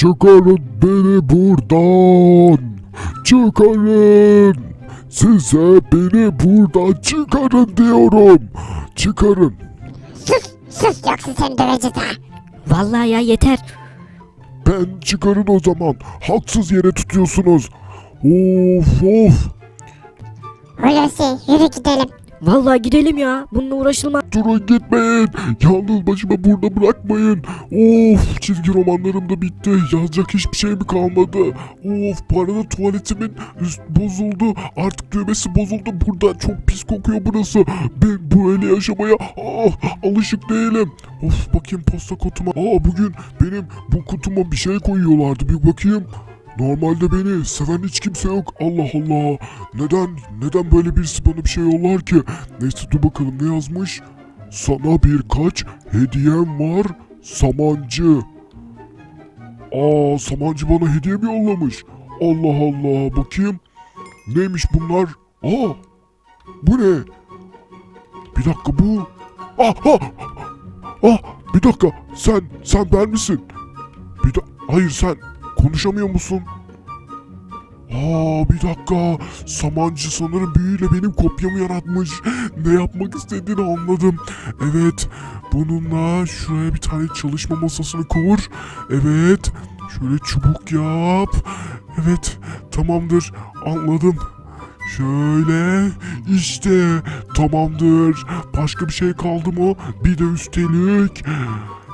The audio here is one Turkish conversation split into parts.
Çıkarın beni buradan. Çıkarın. Size beni buradan çıkarın diyorum. Çıkarın. Sus sus yoksa seni döveceğiz ha. Vallahi ya yeter. Ben çıkarın o zaman. Haksız yere tutuyorsunuz. Of of. Hulusi yürü gidelim. Vallahi gidelim ya. Bununla uğraşılmaz. Durun gitmeyin. Yalnız başıma burada bırakmayın. Of çizgi romanlarım da bitti. Yazacak hiçbir şey mi kalmadı? Of bu arada tuvaletimin üst bozuldu. Artık düğmesi bozuldu. Burada çok pis kokuyor burası. Ben böyle yaşamaya ah, alışık değilim. Of bakayım posta kutuma. Aa bugün benim bu kutuma bir şey koyuyorlardı. Bir bakayım. Normalde beni seven hiç kimse yok. Allah Allah. Neden neden böyle birisi bana bir şey yollar ki? Neyse dur bakalım ne yazmış? Sana birkaç hediyem var Samancı. Aa Samancı bana hediye mi yollamış? Allah Allah bakayım. Neymiş bunlar? Aa bu ne? Bir dakika bu. Ah ah ah bir dakika sen sen ben misin? Bir da hayır sen konuşamıyor musun? Aa bir dakika. Samancı sanırım büyüyle benim kopyamı yaratmış. Ne yapmak istediğini anladım. Evet. Bununla şuraya bir tane çalışma masasını kur. Evet. Şöyle çubuk yap. Evet. Tamamdır. Anladım. Şöyle işte tamamdır. Başka bir şey kaldı mı? Bir de üstelik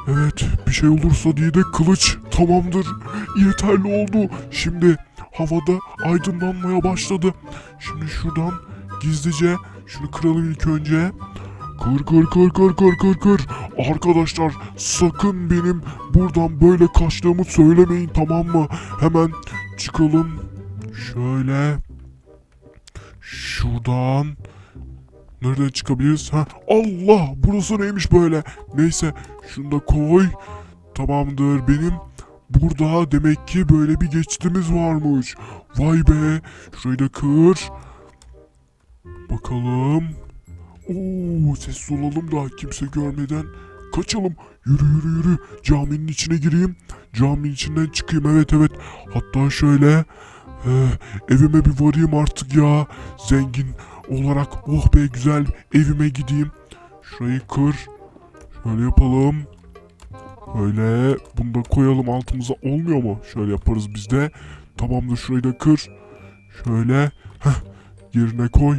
Evet bir şey olursa diye de kılıç tamamdır. Yeterli oldu. Şimdi havada aydınlanmaya başladı. Şimdi şuradan gizlice şunu kıralım ilk önce. Kır kır kır kır kır kır kır. Arkadaşlar sakın benim buradan böyle kaçtığımı söylemeyin tamam mı? Hemen çıkalım. Şöyle. Şuradan. Nereden çıkabiliriz? Ha, Allah burası neymiş böyle? Neyse şunu da koy. Tamamdır benim. Burada demek ki böyle bir geçitimiz varmış. Vay be. Şurayı da kır. Bakalım. Oo sessiz olalım da kimse görmeden kaçalım. Yürü yürü yürü. Caminin içine gireyim. Caminin içinden çıkayım. Evet evet. Hatta şöyle e, evime bir varayım artık ya. Zengin olarak oh be güzel evime gideyim. Şurayı kır. Şöyle yapalım. Böyle bunu da koyalım altımıza olmuyor mu? Şöyle yaparız biz de. Tamamdır şurayı da kır. Şöyle heh, yerine koy.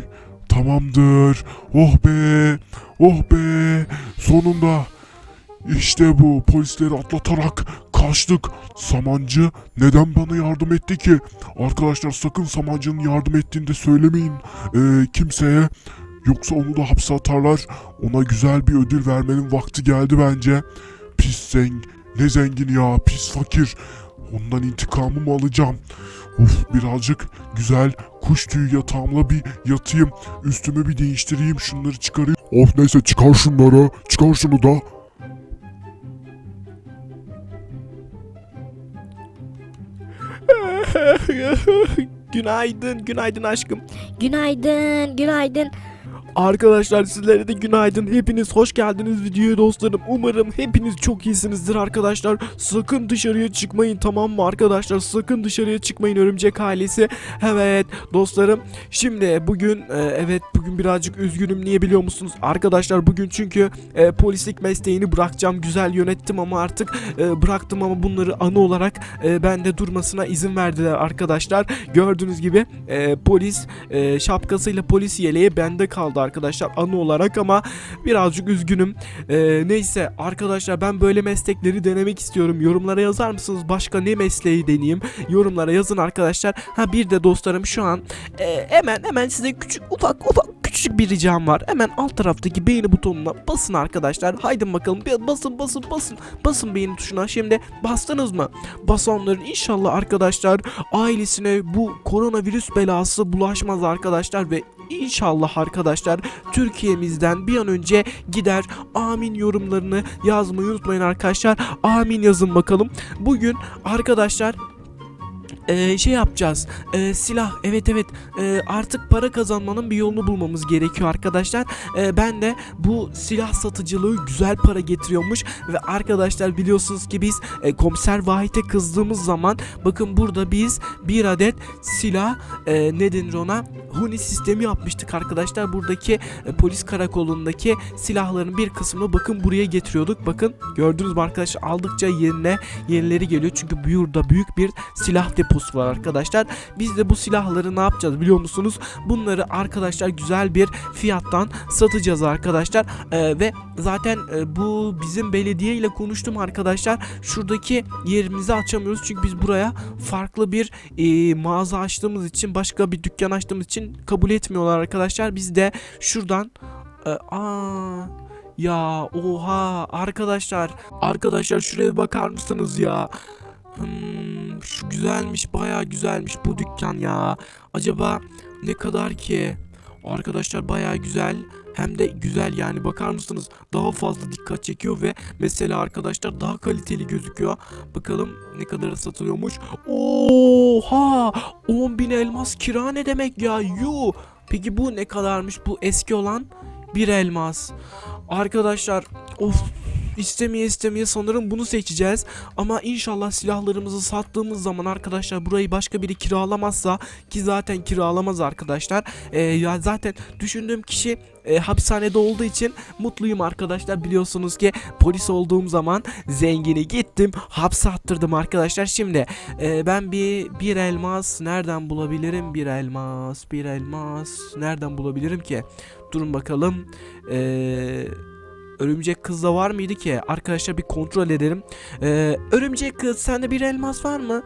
Tamamdır. Oh be. Oh be. Sonunda. İşte bu polisleri atlatarak kaçtık. Samancı neden bana yardım etti ki? Arkadaşlar sakın Samancı'nın yardım ettiğini de söylemeyin ee, kimseye. Yoksa onu da hapse atarlar. Ona güzel bir ödül vermenin vakti geldi bence. Pis zeng, ne zengin ya, pis fakir. Ondan intikamımı alacağım. Of birazcık güzel kuş tüyü yatağımla bir yatayım. Üstümü bir değiştireyim şunları çıkarayım. Of neyse çıkar şunları. Çıkar şunu da. günaydın, günaydın aşkım. Günaydın, günaydın. Arkadaşlar sizlere de günaydın. Hepiniz hoş geldiniz videoya dostlarım. Umarım hepiniz çok iyisinizdir arkadaşlar. Sakın dışarıya çıkmayın tamam mı arkadaşlar? Sakın dışarıya çıkmayın örümcek ailesi. Evet dostlarım. Şimdi bugün e, evet bugün birazcık üzgünüm. Niye biliyor musunuz? Arkadaşlar bugün çünkü e, polislik mesleğini bırakacağım. Güzel yönettim ama artık e, bıraktım ama bunları anı olarak e, bende durmasına izin verdiler arkadaşlar. Gördüğünüz gibi e, polis e, şapkasıyla polis yeleği bende kaldı arkadaşlar anı olarak ama birazcık üzgünüm. E, neyse arkadaşlar ben böyle meslekleri denemek istiyorum. Yorumlara yazar mısınız? Başka ne mesleği deneyeyim? Yorumlara yazın arkadaşlar. Ha bir de dostlarım şu an e, hemen hemen size küçük ufak ufak küçük bir ricam var. Hemen alt taraftaki beğeni butonuna basın arkadaşlar. Haydi bakalım basın basın basın basın beğeni tuşuna. Şimdi bastınız mı? Basanların inşallah arkadaşlar ailesine bu koronavirüs belası bulaşmaz arkadaşlar ve inşallah arkadaşlar Türkiye'mizden bir an önce gider. Amin yorumlarını yazmayı unutmayın arkadaşlar. Amin yazın bakalım. Bugün arkadaşlar Ee, şey yapacağız. Ee, silah evet evet Ee, artık para kazanmanın bir yolunu bulmamız gerekiyor arkadaşlar. Ee, ben de bu silah satıcılığı güzel para getiriyormuş ve arkadaşlar biliyorsunuz ki biz e, komiser Vahit'e kızdığımız zaman bakın burada biz bir adet silah e, ne denir ona huni sistemi yapmıştık arkadaşlar. Buradaki e, polis karakolundaki silahların bir kısmını bakın buraya getiriyorduk. Bakın gördünüz mü arkadaşlar aldıkça yerine yenileri geliyor. Çünkü burada büyük bir silah deposu var arkadaşlar. Biz de bu silahları ne yapacağız biliyor musunuz? Bunları arkadaşlar güzel bir fiyattan satacağız arkadaşlar. Ee, ve zaten e, bu bizim belediye ile konuştum arkadaşlar. Şuradaki yerimizi açamıyoruz çünkü biz buraya farklı bir e, mağaza açtığımız için başka bir dükkan açtığımız için kabul etmiyorlar arkadaşlar. Biz de şuradan e, aa ya oha arkadaşlar arkadaşlar şuraya bakar mısınız ya? Hmm, şu güzelmiş baya güzelmiş bu dükkan ya. Acaba ne kadar ki? Arkadaşlar baya güzel hem de güzel yani bakar mısınız daha fazla dikkat çekiyor ve mesela arkadaşlar daha kaliteli gözüküyor. Bakalım ne kadar satılıyormuş. Oha 10 bin elmas kira ne demek ya yu. Peki bu ne kadarmış bu eski olan bir elmas. Arkadaşlar of istemeye istemeye sanırım bunu seçeceğiz. Ama inşallah silahlarımızı sattığımız zaman arkadaşlar burayı başka biri kiralamazsa ki zaten kiralamaz arkadaşlar. Ee, ya zaten düşündüğüm kişi e, hapishanede olduğu için mutluyum arkadaşlar. Biliyorsunuz ki polis olduğum zaman zengini gittim hapse attırdım arkadaşlar. Şimdi e, ben bir bir elmas nereden bulabilirim? Bir elmas, bir elmas nereden bulabilirim ki? Durun bakalım. Eee Örümcek kızda var mıydı ki? Arkadaşlar bir kontrol edelim. Ee, örümcek kız sende bir elmas var mı?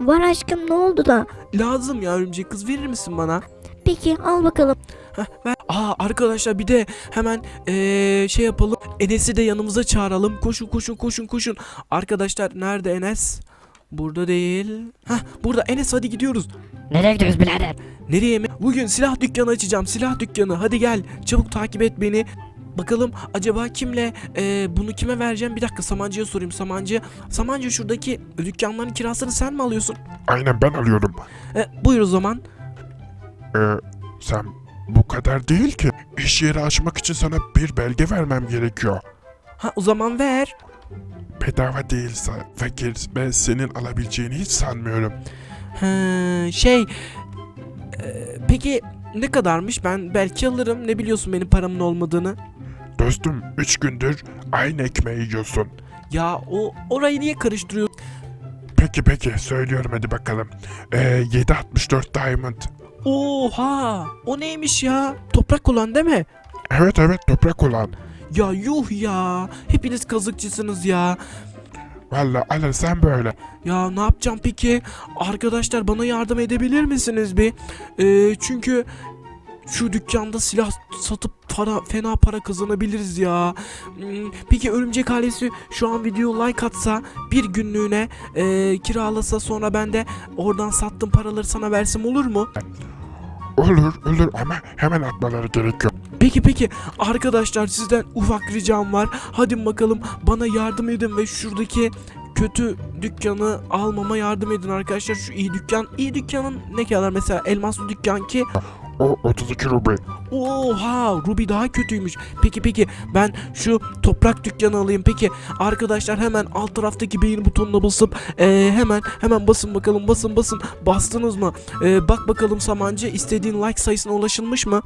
Var aşkım ne oldu da? Lazım ya örümcek kız verir misin bana? Peki al bakalım. Heh, ver. Aa arkadaşlar bir de hemen ee, şey yapalım. Enes'i de yanımıza çağıralım. Koşun koşun koşun koşun. Arkadaşlar nerede Enes? Burada değil. Heh burada Enes hadi gidiyoruz. Nereye gidiyoruz birader? Nereye mi? Bugün silah dükkanı açacağım. Silah dükkanı. Hadi gel. Çabuk takip et beni. Bakalım acaba kimle e, bunu kime vereceğim? Bir dakika Samancı'ya sorayım. Samancı, Samancı şuradaki dükkanların kirasını sen mi alıyorsun? Aynen ben alıyorum. E, buyur o zaman. Ee, sen bu kadar değil ki. İş yeri açmak için sana bir belge vermem gerekiyor. Ha o zaman ver. Bedava değilse fakir ben senin alabileceğini hiç sanmıyorum. Ha, şey e, peki ne kadarmış? Ben belki alırım. Ne biliyorsun benim paramın olmadığını? Dostum 3 gündür aynı ekmeği yiyorsun. Ya o orayı niye karıştırıyor? Peki peki söylüyorum hadi bakalım. Ee, 764 diamond. Oha! O neymiş ya? Toprak olan değil mi? Evet evet toprak olan. Ya yuh ya. Hepiniz kazıkçısınız ya. Valla alırsan böyle. Ya ne yapacağım peki? Arkadaşlar bana yardım edebilir misiniz bir? Ee, çünkü şu dükkanda silah satıp para fena para kazanabiliriz ya. Hmm, Peki örümcek ailesi şu an video like atsa bir günlüğüne ee, kiralasa sonra ben de oradan sattığım paraları sana versem olur mu? Olur olur ama hemen atmaları gerekiyor. Peki peki arkadaşlar sizden ufak ricam var. Hadi bakalım bana yardım edin ve şuradaki kötü dükkanı almama yardım edin arkadaşlar. Şu iyi dükkan. iyi dükkanın ne kadar mesela elmaslı dükkan ki O 32 rubi. Oha Ruby daha kötüymüş. Peki peki ben şu toprak dükkanı alayım. Peki arkadaşlar hemen alt taraftaki beğeni butonuna basıp eee, hemen hemen basın bakalım basın basın. Bastınız mı? Eee, bak bakalım Samancı istediğin like sayısına ulaşılmış mı?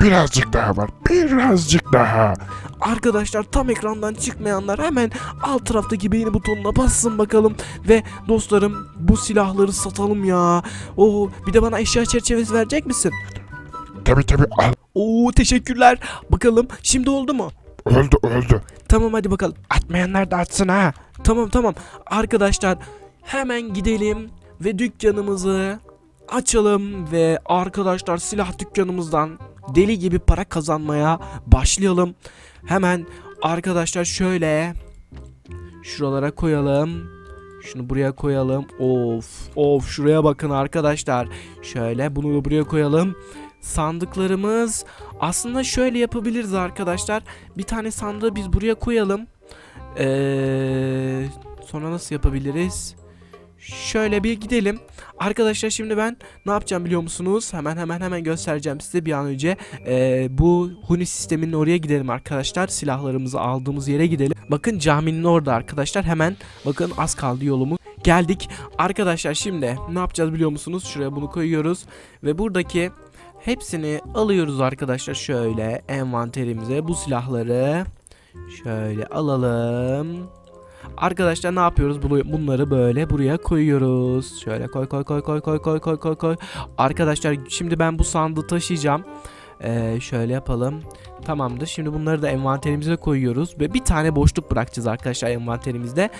Birazcık daha var. Birazcık daha. Arkadaşlar tam ekrandan çıkmayanlar hemen alt taraftaki beğeni butonuna bassın bakalım. Ve dostlarım bu silahları satalım ya. Oo bir de bana eşya çerçevesi verecek misin? Tabi tabi al. Oo teşekkürler. Bakalım şimdi oldu mu? Öldü öldü. Tamam hadi bakalım. Atmayanlar da atsın ha. Tamam tamam. Arkadaşlar hemen gidelim ve dükkanımızı açalım ve arkadaşlar silah dükkanımızdan deli gibi para kazanmaya başlayalım. Hemen arkadaşlar şöyle şuralara koyalım. Şunu buraya koyalım. Of of şuraya bakın arkadaşlar. Şöyle bunu da buraya koyalım. Sandıklarımız aslında şöyle yapabiliriz arkadaşlar. Bir tane sandığı biz buraya koyalım. Ee, sonra nasıl yapabiliriz? şöyle bir gidelim. Arkadaşlar şimdi ben ne yapacağım biliyor musunuz? Hemen hemen hemen göstereceğim size bir an önce. Ee, bu Huni sisteminin oraya gidelim arkadaşlar. Silahlarımızı aldığımız yere gidelim. Bakın caminin orada arkadaşlar. Hemen bakın az kaldı yolumuz. Geldik. Arkadaşlar şimdi ne yapacağız biliyor musunuz? Şuraya bunu koyuyoruz. Ve buradaki hepsini alıyoruz arkadaşlar. Şöyle envanterimize bu silahları şöyle alalım. Arkadaşlar ne yapıyoruz? Bunları böyle buraya koyuyoruz. Şöyle koy koy koy koy koy koy koy koy koy. Arkadaşlar şimdi ben bu sandığı taşıyacağım. Ee, şöyle yapalım. Tamamdır. Şimdi bunları da envanterimize koyuyoruz ve bir tane boşluk bırakacağız arkadaşlar envanterimizde.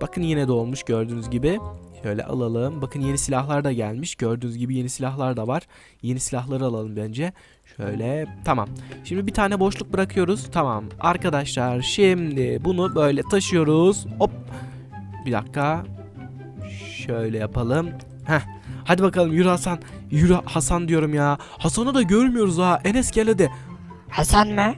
Bakın yine de olmuş gördüğünüz gibi. Şöyle alalım. Bakın yeni silahlar da gelmiş. Gördüğünüz gibi yeni silahlar da var. Yeni silahları alalım bence. Şöyle tamam. Şimdi bir tane boşluk bırakıyoruz. Tamam. Arkadaşlar şimdi bunu böyle taşıyoruz. Hop. Bir dakika. Şöyle yapalım. Heh. Hadi bakalım yürü Hasan. Yürü Hasan diyorum ya. Hasan'ı da görmüyoruz ha. Enes gel hadi. Hasan mı?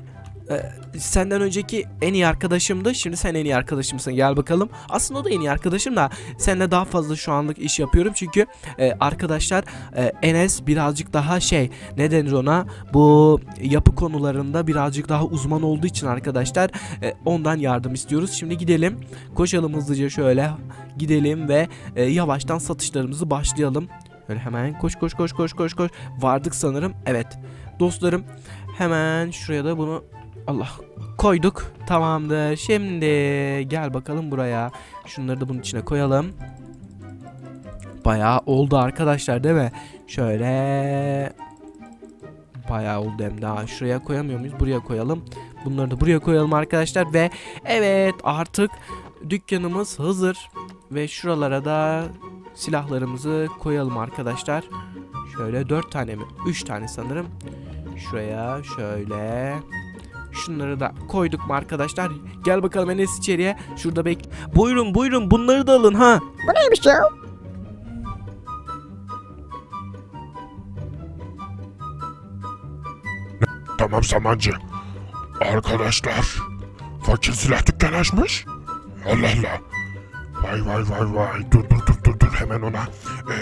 Senden önceki en iyi arkadaşımdı. Şimdi sen en iyi arkadaşımsın. Gel bakalım. Aslında o da en iyi arkadaşım da seninle daha fazla şu anlık iş yapıyorum. Çünkü e, arkadaşlar e, Enes birazcık daha şey ne denir ona bu yapı konularında birazcık daha uzman olduğu için arkadaşlar e, ondan yardım istiyoruz. Şimdi gidelim. Koşalım hızlıca şöyle gidelim ve e, yavaştan satışlarımızı başlayalım. Böyle hemen koş koş koş koş koş koş. Vardık sanırım. Evet. Dostlarım hemen şuraya da bunu Allah koyduk. Tamamdır. Şimdi gel bakalım buraya. Şunları da bunun içine koyalım. Bayağı oldu arkadaşlar değil mi? Şöyle bayağı oldu hem daha. Şuraya koyamıyor muyuz? Buraya koyalım. Bunları da buraya koyalım arkadaşlar ve evet artık dükkanımız hazır ve şuralara da silahlarımızı koyalım arkadaşlar. Şöyle 4 tane mi? 3 tane sanırım. Şuraya şöyle. Şunları da koyduk mu arkadaşlar? Gel bakalım Enes içeriye. Şurada bek. Buyurun buyurun bunları da alın ha. Bu neymiş ya? Tamam Samancı. Arkadaşlar. Fakir silah dükkanı açmış. Allah Allah. Vay vay vay vay. Dur dur dur dur dur hemen ona. Ee,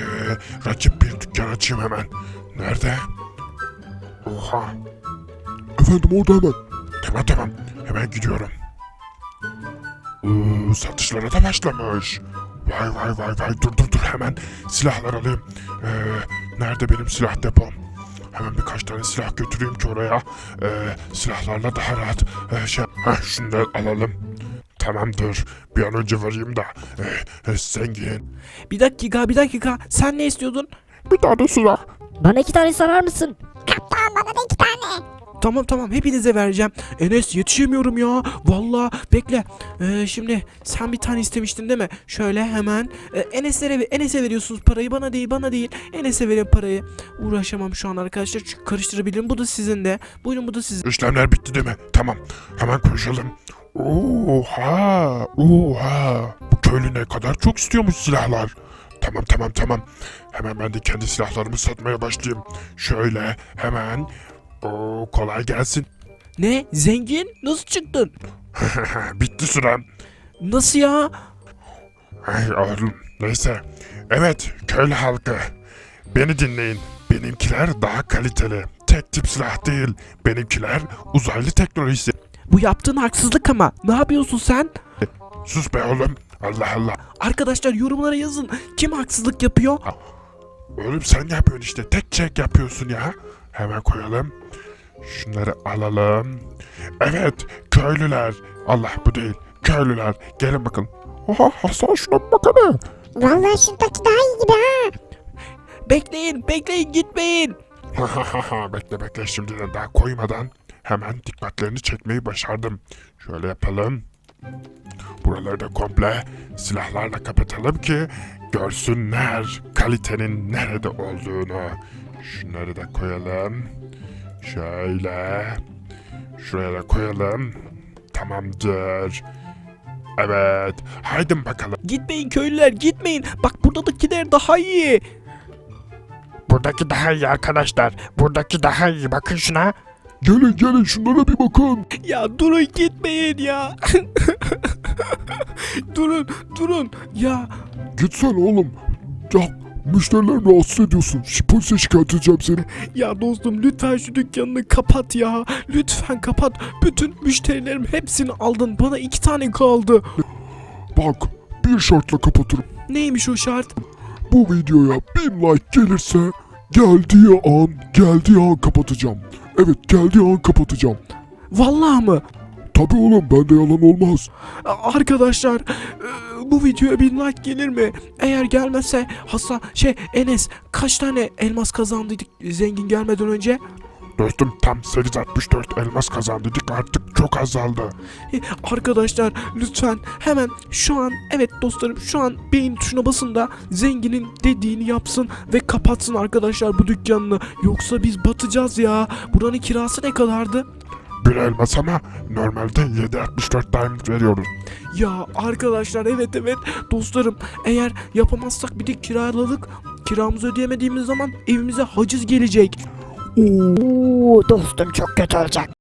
rakip bir dükkan açayım hemen. Nerede? Oha. Efendim orada hemen. Tamam tamam. Hemen gidiyorum. Oo, satışlara da başlamış. Vay vay vay vay. Dur dur dur hemen silahlar alayım. Ee, nerede benim silah depom? Hemen birkaç tane silah götüreyim ki oraya. Ee, silahlarla daha rahat ee, şey... Heh, şunu da alalım. Tamamdır. Bir an önce varayım da. Ee, e, zengin. Bir dakika bir dakika. Sen ne istiyordun? Bir tane silah. Bana iki tane sarar mısın? Kaptan bana da iki tane. Tamam tamam hepinize vereceğim. Enes yetişemiyorum ya. Valla bekle. Ee, şimdi sen bir tane istemiştin değil mi? Şöyle hemen e, Enes'lere Enes'e veriyorsunuz parayı bana değil bana değil. Enes'e verin parayı. Uğraşamam şu an arkadaşlar çünkü karıştırabilirim. Bu da sizin de. Buyurun bu da sizin. İşlemler bitti değil mi? Tamam. Hemen konuşalım. Oha! Oha! Bu köylü ne kadar çok istiyormuş silahlar. Tamam tamam tamam. Hemen ben de kendi silahlarımı satmaya başlayayım. Şöyle hemen. Oo, kolay gelsin. Ne? Zengin? Nasıl çıktın? Bitti sürem. Nasıl ya? Ay oğlum neyse. Evet köylü halkı. Beni dinleyin. Benimkiler daha kaliteli. Tek tip silah değil. Benimkiler uzaylı teknolojisi. Bu yaptığın haksızlık ama. Ne yapıyorsun sen? Sus be oğlum. Allah Allah. Arkadaşlar yorumlara yazın. Kim haksızlık yapıyor? Oğlum sen yapıyorsun işte. Tek çek yapıyorsun ya. Hemen koyalım. Şunları alalım. Evet köylüler. Allah bu değil. Köylüler. Gelin bakın. Oha Hasan şuna bir bakana. Vallahi şuradaki daha iyi gibi ha. Bekleyin, bekleyin, gitmeyin. bekle bekle şimdiden daha koymadan hemen dikkatlerini çekmeyi başardım. Şöyle yapalım. Buraları da komple silahlarla kapatalım ki görsünler kalitenin nerede olduğunu. Şunları da koyalım. Şöyle. Şuraya da koyalım. Tamamdır. Evet. Haydi bakalım. Gitmeyin köylüler, gitmeyin. Bak buradakiler daha iyi. Buradaki daha iyi arkadaşlar. Buradaki daha iyi. Bakın şuna. Gelin gelin şunlara bir bakın. Ya durun gitmeyin ya. durun durun. Ya Gitsene oğlum. Ya müşterilerimi rahatsız ediyorsun. Şi- Polise şikayet edeceğim seni. ya dostum lütfen şu dükkanını kapat ya. Lütfen kapat. Bütün müşterilerim hepsini aldın. Bana iki tane kaldı. Bak bir şartla kapatırım. Neymiş o şart? Bu videoya bin like gelirse geldiği an geldiği an kapatacağım. Evet geldiği an kapatacağım. Vallahi mı? Tabi oğlum bende yalan olmaz. A- Arkadaşlar e, bu videoya bin like gelir mi? Eğer gelmezse hasa şey Enes kaç tane elmas kazandıydık zengin gelmeden önce? Dostum tam 864 elmas kazandık artık çok azaldı. E, Arkadaşlar lütfen hemen şu an evet dostlarım şu an beğen tuşuna basın da zenginin dediğini yapsın ve kapatsın arkadaşlar bu dükkanını. Yoksa biz batacağız ya. Buranın kirası ne kadardı? Bir elmas ama normalde 764 diamond veriyoruz. Ya arkadaşlar evet evet dostlarım eğer yapamazsak bir de kiraladık. Kiramızı ödeyemediğimiz zaman evimize haciz gelecek. Oo dostum çok kötü olacak.